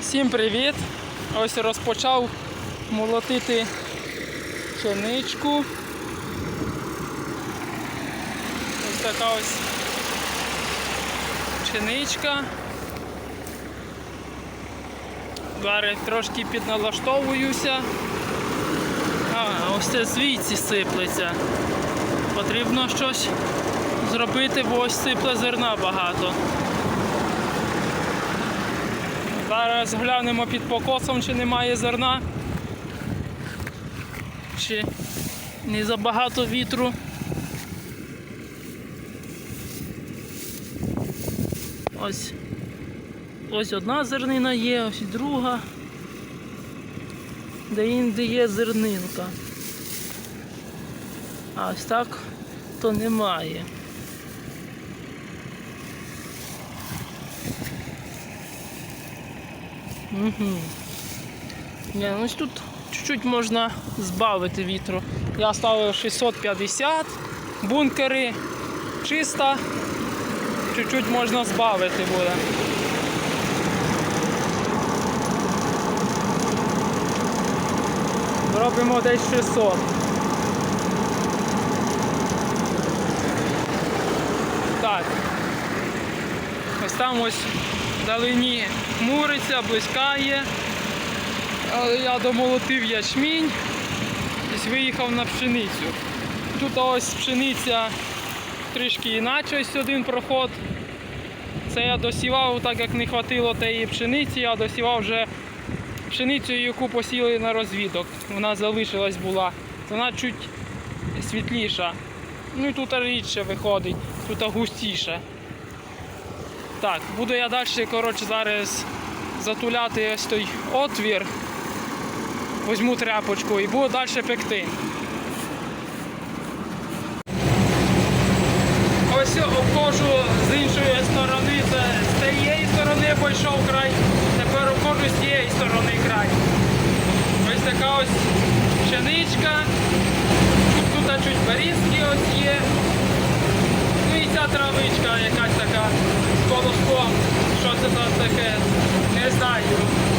Всім привіт! Ось розпочав молотити пшеничку. Ось така ось пшеничка. Зараз трошки підналаштовуюся. А, ось це звідси сиплеться. Потрібно щось зробити, бо ось сипле зерна багато. Зараз глянемо під покосом, чи немає зерна. Чи не забагато вітру. Ось. Ось одна зернина є, ось друга. Де інде є зернинка. А ось так то немає. Угу. Ні, ну тут чуть-чуть можна збавити вітру. Я ставив 650, бункери 300, чуть-чуть можна збавити буде. Робимо десь 600. Так. Ось там ось вдалині хмуриться, блискає. Я домолотив ячмінь і виїхав на пшеницю. Тут ось пшениця трішки іначе ось один проход. Це я досівав, так як не хватило тієї пшениці, я досівав вже пшеницю, яку посіли на розвідок. Вона залишилась була. Вона чуть світліша. Ну і тут рідше виходить, тут густіше. Так, буду я далі коротше, зараз затуляти ось той отвір. Возьму тряпочку і буду далі пекти. Ось обходжу з іншої сторони, з тієї сторони пішов край, тепер обходжу з цієї сторони край. Ось така ось пшеничка, тут чуть берізки ось є. Ну і ця травичка якась така. Що це за таке? Не знаю.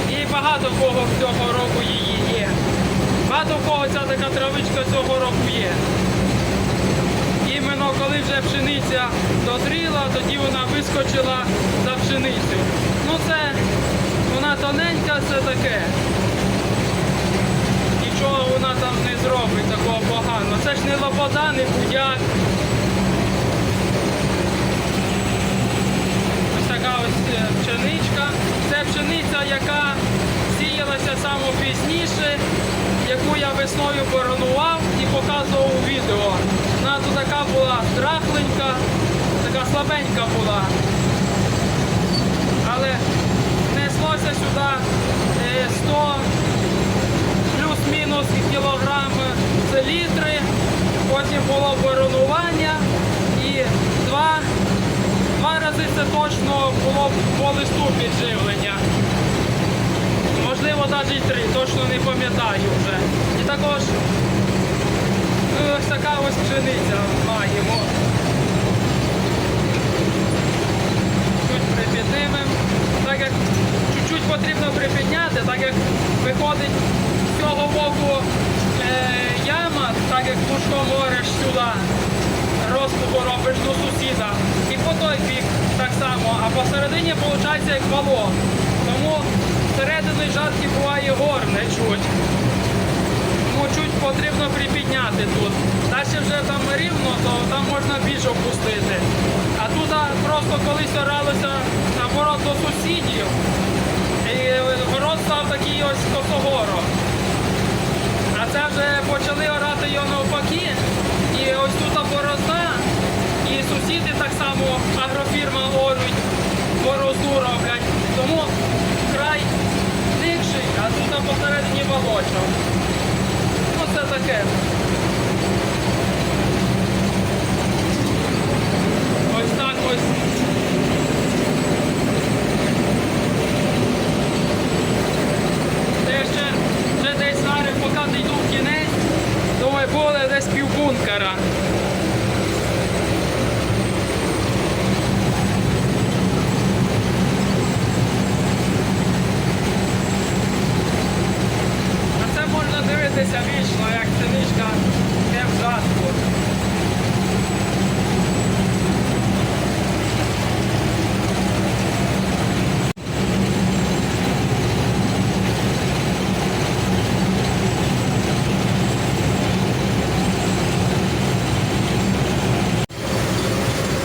І багато кого цього року її є. Багато кого ця така травичка цього року є. Іменно коли вже пшениця дозріла, тоді вона вискочила за пшеницю. Ну це вона тоненька, це таке. Нічого вона там не зробить такого поганого. Це ж не лобода, не будяк. Ось така ось е, пшеничка. Це пшениця, яка сіялася саме пізніше, яку я весною боронував і показував у відео. Вона тут така була трахленька, така слабенька була. Але неслося сюди е, 100 плюс-мінус кілограм селітри, потім було боронування і два Два рази це точно було по листу підживлення. Можливо, навіть три, точно не пам'ятаю вже. І також ось така ось пшениця маємо. Чуть припіднимемо. Так як чуть-чуть потрібно припідняти, так як виходить з цього боку е, яма, так як пушком говориш сюди розкупу робиш до сусіда. По той бік так само, а посередині виходить як балон. Тому всередині жарки буває горне чуть. Тому чуть потрібно припідняти тут. Далі вже там рівно, то там можна більше опустити. А тут просто колись оралося наоборот до сусідів. І город став такий ось косогоро. А це вже почали орати його навпаки. І ось тут борозда, і сусіди так само агрофірма орують, борозду роблять. Тому край дикший, а тут посередині болото. Ну це таке. Ось так ось. Це ще, ще десь зараз, поки дійду в кінець, думаю, буде десь півбункера. Вічно, як синичка не в жатку.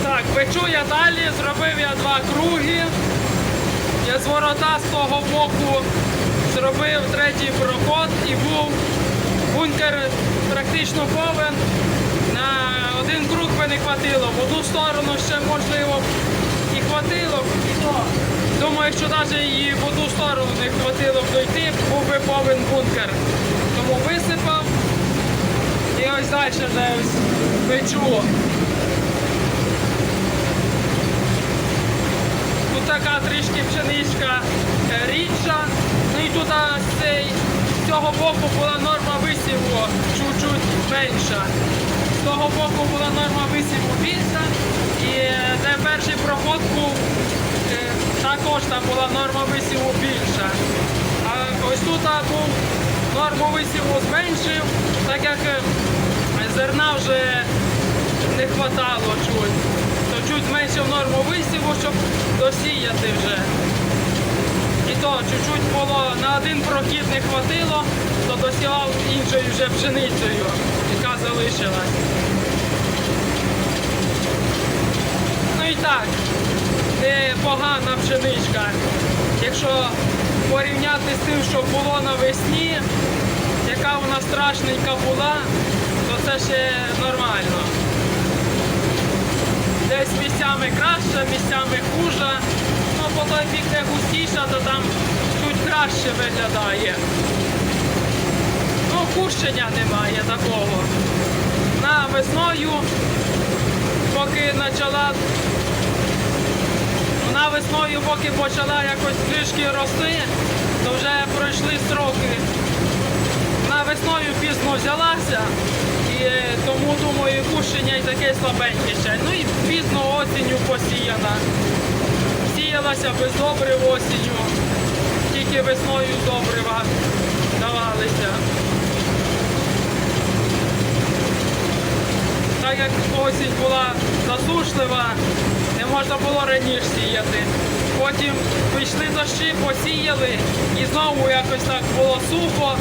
Так, печу я далі, зробив я два круги. Я з ворота з того боку зробив третій був бункер практично повен. На один круг би не хватило, в одну сторону ще можливо і хватило. І то. Думаю, що навіть і в одну сторону не хватило б дойти, був би повен бункер. Тому висипав. І ось далі вже ось. Тут така трішки пшеничка е, рідша. Ну і тут з цього боку була норма висіву чуть-чуть менша. З того боку була норма висіву більша. І е, де перший проход був, е, також там була норма висіву більша. А ось тут був норму висіву зменшив, так як е, зерна вже не хватало чуть. То чуть зменшив норму висіву, щоб досіяти вже. То чуть-чуть було на один прохід не хватило, то досівав іншою вже пшеницею, яка залишилась. Ну і так, непогана пшеничка. Якщо порівняти з тим, що було навесні, яка вона страшненька була, то це ще нормально. Десь місцями краще, місцями хуже. Той бік, де густіша, то там чуть краще виглядає. Ну, кущення немає такого. На весною, поки почала. Вона весною, поки почала якось трішки рости, то вже пройшли строки. Вона весною пізно взялася, е, тому думаю, кущення і таке слабеньке ще. Ну і пізно осінню посіяна. Сіялася без добрив осінню, тільки весною добрива давалися. Так як осінь була засушлива, не можна було раніше сіяти. Потім пішли дощі, посіяли і знову якось так було сухо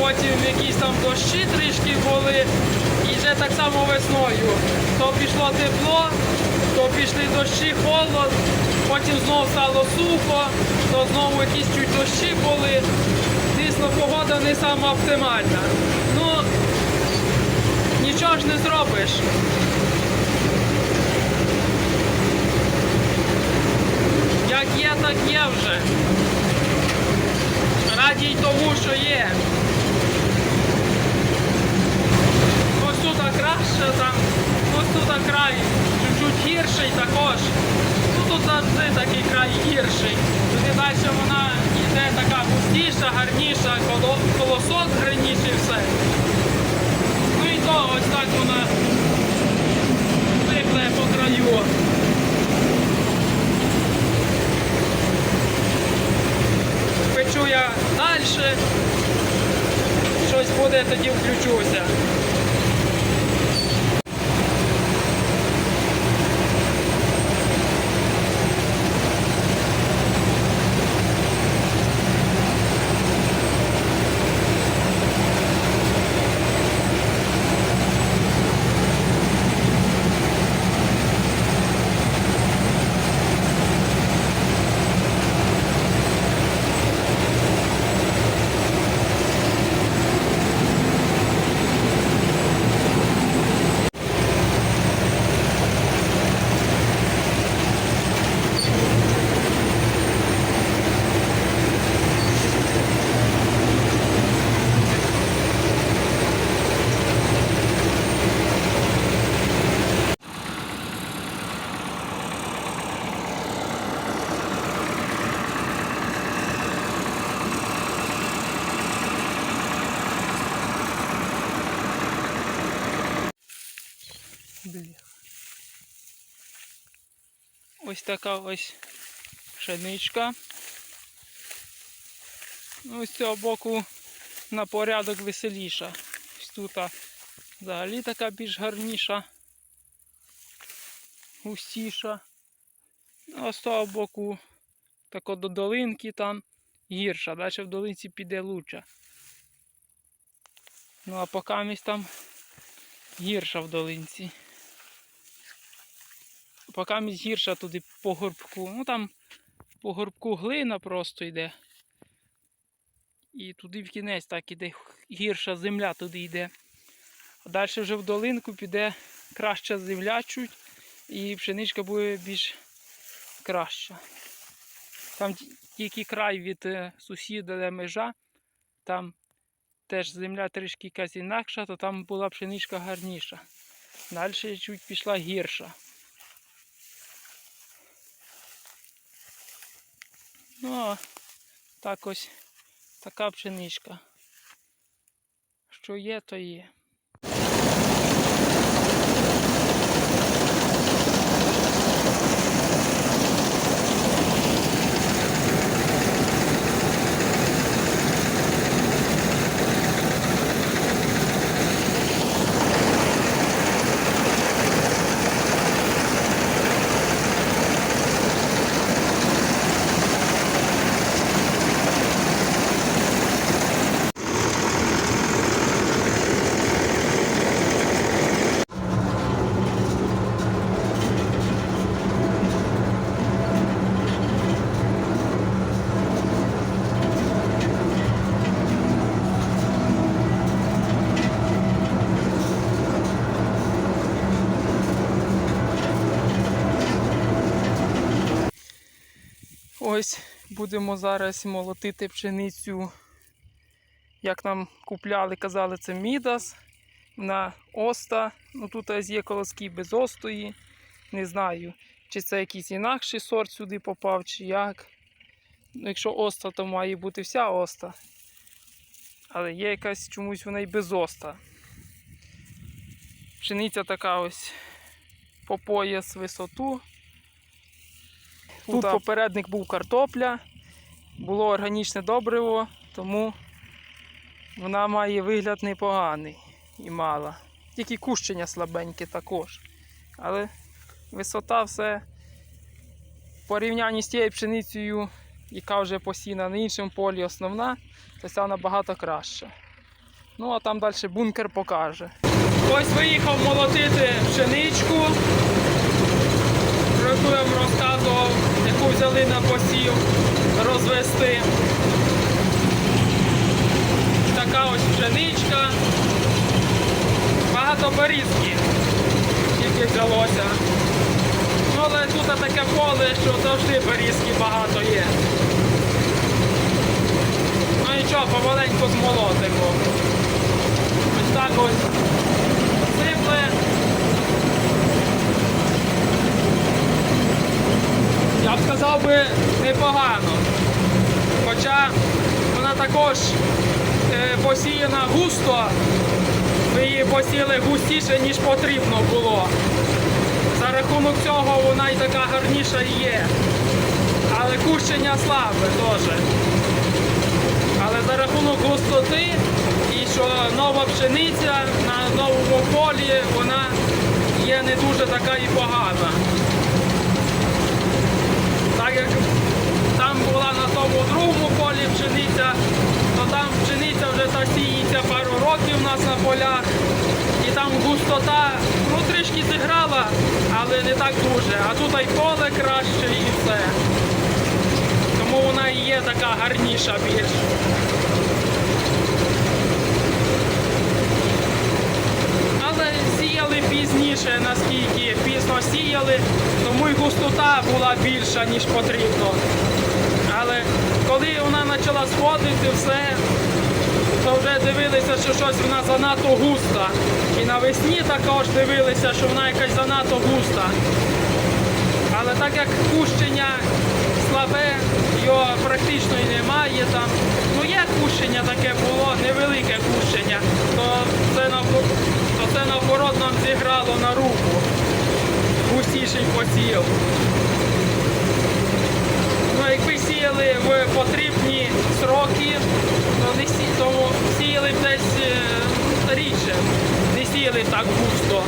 потім якісь там дощі трішки були, і вже так само весною. То пішло тепло, то пішли дощі, холод, потім знову стало сухо, то знову якісь чуть дощі були. Дійсно, погода не сама оптимальна. Ну, нічого ж не зробиш. Як є, так є вже. Радій тому, що є. Ось тут краще, там, ось тут край гірший також. Ну тут завжди такий край гірший. Туди далі вона йде така густіша, гарніша, коло- колосок гарніший все. Ну і то ось так вона випле по краю. Печу я далі. Щось буде, тоді включуся. Ось така ось пшеничка. Ну, з цього боку на порядок веселіша. Ось тут взагалі така більш гарніша, густіша. А з того боку, тако до долинки там гірша. Далі в долинці піде лучше. Ну а поки там гірша в долинці. Місь гірша туди по горбку. Ну там по горбку глина просто йде. І туди в кінець так іде гірша земля туди йде. А далі вже в долинку піде краща земля чуть, і пшеничка буде більш краща. Там тільки край від е, сусіда, де межа, там теж земля трішки якась інакша, то там була пшеничка гарніша. Далі чуть пішла гірша. Ну, а так ось така пшеничка. Що є, то є. Ось будемо зараз молотити пшеницю. Як нам купляли, казали, це Мідас на Оста. Ну тут є колоски без остої. Не знаю, чи це якийсь інакший сорт сюди попав, чи як. Ну, якщо оста, то має бути вся оста. Але є якась чомусь вона й без оста. Пшениця така ось по пояс висоту. Тут попередник був картопля, було органічне добриво, тому вона має вигляд непоганий і мала. Тільки кущення слабеньке також. Але висота все в порівнянні з тією пшеницею, яка вже посіяна на іншому полі основна, то ця набагато краще. Ну а там далі бункер покаже. Ось виїхав молотити пшеничку про яку я вам розказував, яку на посів розвести. Така ось пшеничка. Багато берізки тільки взялося. Ну, але тут таке поле, що завжди берізки багато є. Ну нічого, помаленьку змолотимо. Ось так ось сипле. Я б сказав би непогано. Хоча вона також е, посіяна густо, ми її посіяли густіше, ніж потрібно було. За рахунок цього вона і така гарніша є. Але кущення слабе теж. Але за рахунок густоти і що нова пшениця на новому полі, вона є не дуже така і погана. Так як там була на тому другому полі пшениця, то там пшениця вже та пару років у нас на полях. І там густота ну, трішки зіграла, але не так дуже. А тут і поле краще і все. Тому вона і є така гарніша більш. Але сіяли пізніше, наскільки пізно сіяли, тому й густота була більша, ніж потрібно. Але коли вона почала сходити, все, то вже дивилися, що щось вона занадто густа. І навесні також дивилися, що вона якась занадто густа. Але так як кущення слабе, його практично і немає там. Ну є кущення таке було, невелике кущення, то це то це наоборот нам зіграло на руку. Густіший посів. Е, якби сіяли в потрібні сроки, то не сі... тому сіяли б десь е, рідше, не сіяли так густо.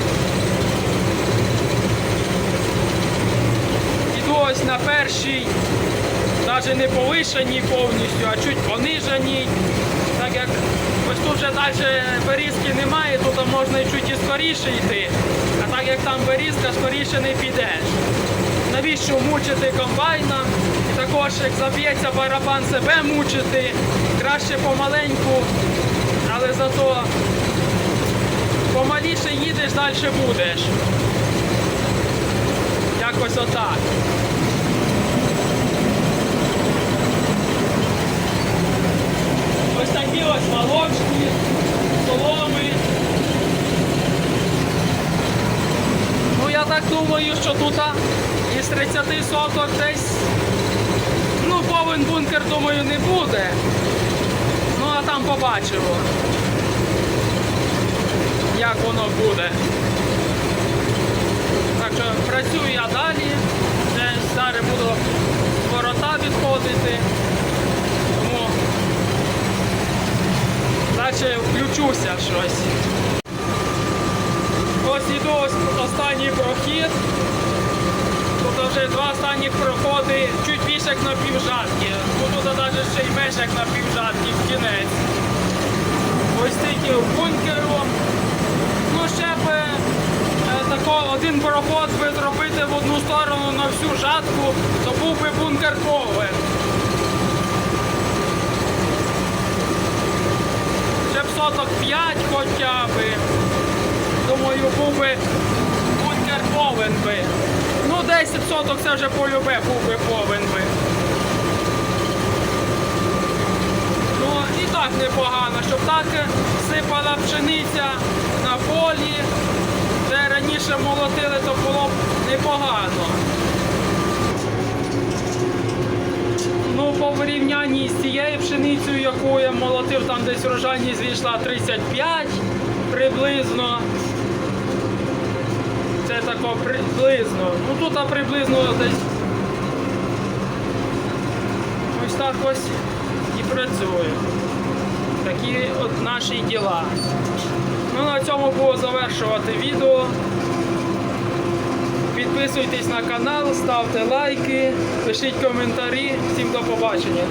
Іду ось на першій, навіть не повишеній повністю, а чуть пониженій. Так як ось тут вже далі берізки немає, тут можна і чуть і скоріше йти. А так як там берізка, скоріше не підеш. Навіщо мучити комбайна? І також як заб'ється барабан себе мучити, краще помаленьку, але зато помаліше їдеш, далі будеш. Якось отак. Ось такі ось молочки, соломи. Ну я так думаю, що тут із 30 соток десь повен бункер, думаю, не буде. Ну а там побачимо, як воно буде. Так що працюю я далі. Зараз буду ворота відходити. Тому Далі включуся щось. Ось іду останній прохід. Вже два останніх проходи, чуть більше як на півжатки. Тут навіть ще й менше як на півжатки в кінець. Ось тільки в бункеру. Ну ще б е, тако, один проход би зробити в одну сторону на всю жатку, то був би бункер повен. Ще б соток 5 хоча б. Думаю, був би бункер повен 10 соток це вже полюбе, був би повен би. Ну і так непогано, щоб так сипала пшениця на полі, де раніше молотили, то було б непогано. Ну, по порівнянні з цією пшеницею, яку я молотив, там десь врожайність вийшла 35 приблизно. Це тако приблизно. Ну тут приблизно десь. Ось так ось і працює. Такі от наші діла. Ну на цьому буду завершувати відео. Підписуйтесь на канал, ставте лайки, пишіть коментарі. Всім до побачення.